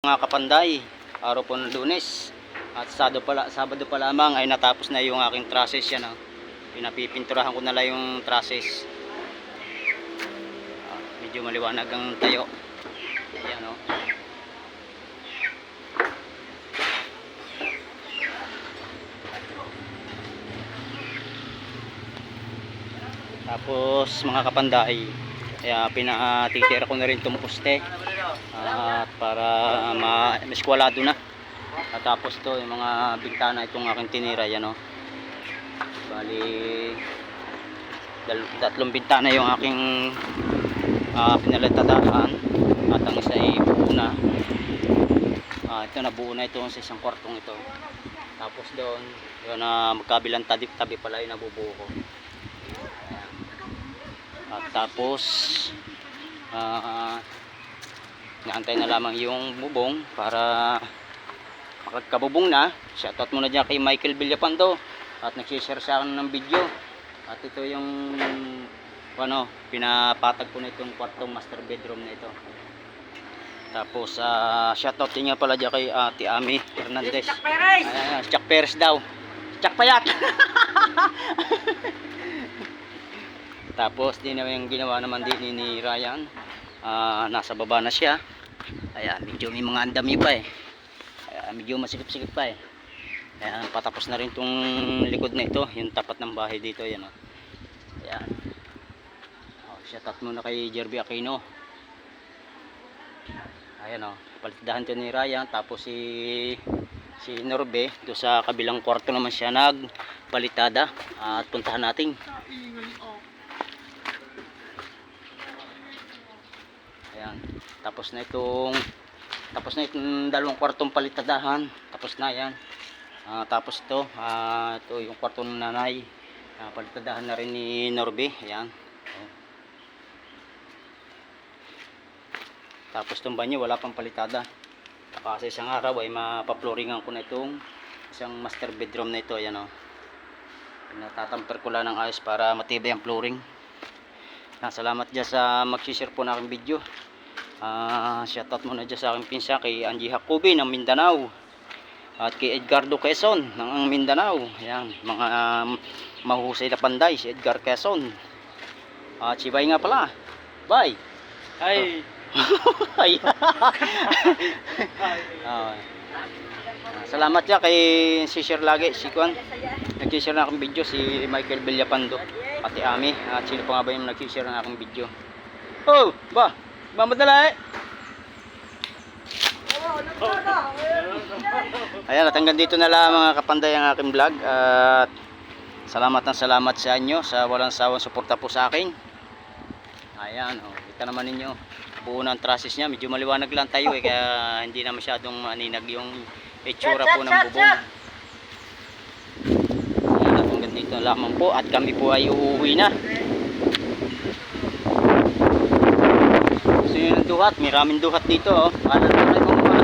Mga kapanday, araw po ng lunes. At Sabado pala, Sabado pa lamang ay natapos na yung aking trusses yan. Oh. Pinapipinturahan ko na lang yung trusses. Ah, medyo maliwanag ang tayo. Ayan oh. Tapos mga kapanday, kaya pinatitira ko na rin itong poste. At para ma eskwalado na. At tapos to yung mga bintana itong aking tinira yan oh. Bali tatlong bintana yung aking uh, pinalatadaan at ang isa ay buo na. Ah, ito na buo na ito sa isang kwartong ito. Tapos doon, yun na magkabilang tabi, tabi pala yung nabubuo ko. At tapos ah naantay na lamang yung bubong para makagkabubong na. Shoutout muna dyan kay Michael Villapando at nagsishare sa akin ng video. At ito yung ano, pinapatag ko na itong kwartong master bedroom na ito. Tapos uh, shoutout din nga pala dyan kay Ate Ami Hernandez. Chuck Perez! Ayan, Chuck Perez daw. Chuck Payat. Tapos din naman yung ginawa naman din ni, Ryan. Ah, nasa baba na siya. Ayan, medyo may mga andami pa eh. Ayan, medyo masikip-sikip pa eh. Ayan, patapos na rin tong likod na ito. Yung tapat ng bahay dito. Ayan, oh. Ayan. Oh, shout out muna kay Jerby Aquino. Ayan o, oh, palitdahan to ni Ryan. Tapos si si Norbe, do sa kabilang kwarto naman siya nagbalitada. At puntahan natin. Ayan. Tapos na itong tapos na itong dalawang kwartong palitadahan. Tapos na yan. Ah, tapos ito, ah, ito yung kwarto ng nanay. Ah, palitadahan na rin ni Norbe. Ayan. Oh. Tapos itong banyo, wala pang palitada. Kasi isang araw ay mapaploringan ko na itong isang master bedroom na ito. Ayan o. Natatamper ko lang ng ayos para matibay ang flooring. Ah, salamat dyan sa mag-share po ng aking video. Ah, shoutout muna dyan sa aking pinsa kay Angie Jacobi ng Mindanao. At kay Edgardo Quezon ng Mindanao. Ayan, mga um, mahusay na panday si Edgar Quezon. At si Bay nga pala. Bay. Ay! Ay. Ah, salamat ya kay si share lagi si Kwan. Nag-share ng aking video si Michael Villapando. Pati Ami. At sino pa nga ba yung nag-share ng aking video? Oh, ba? Mamadala eh. Ayan, at hanggang dito na lang mga kapanday ang aking vlog. At salamat ng salamat sa inyo sa walang sawang suporta po sa akin. Ayan, oh, kita naman ninyo. Buo ng trusses niya. Medyo maliwanag lang tayo eh, kaya hindi na masyadong maninag yung itsura po ng bubong. Ayan, at hanggang dito na lamang po. At kami po ay uuwi na. Gusto nyo ng duhat? May raming duhat dito. Oh. Paano na tayo kumuha?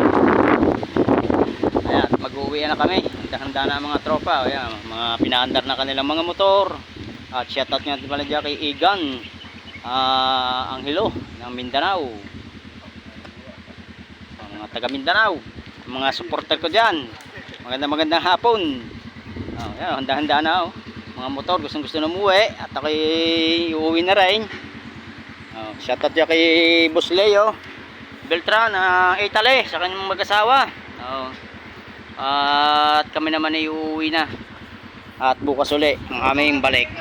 Ayan, mag-uwi na kami. Handa-handa na ang mga tropa. Ayan, mga pinaandar na kanilang mga motor. At shoutout nga pala dyan kay Igan ah Anghelo ng Mindanao. Ang mga taga Mindanao. Ang mga supporter ko dyan. Magandang magandang hapon. Oh, yan, handa-handa na oh. Mga motor gustong gusto na umuwi at ako'y uuwi na rin. Oh, shoutout dyan kay Boss Leo Beltran na Italy sa kanyang mag-asawa. Oh. At kami naman ay uuwi na. At bukas uli ang aming balik.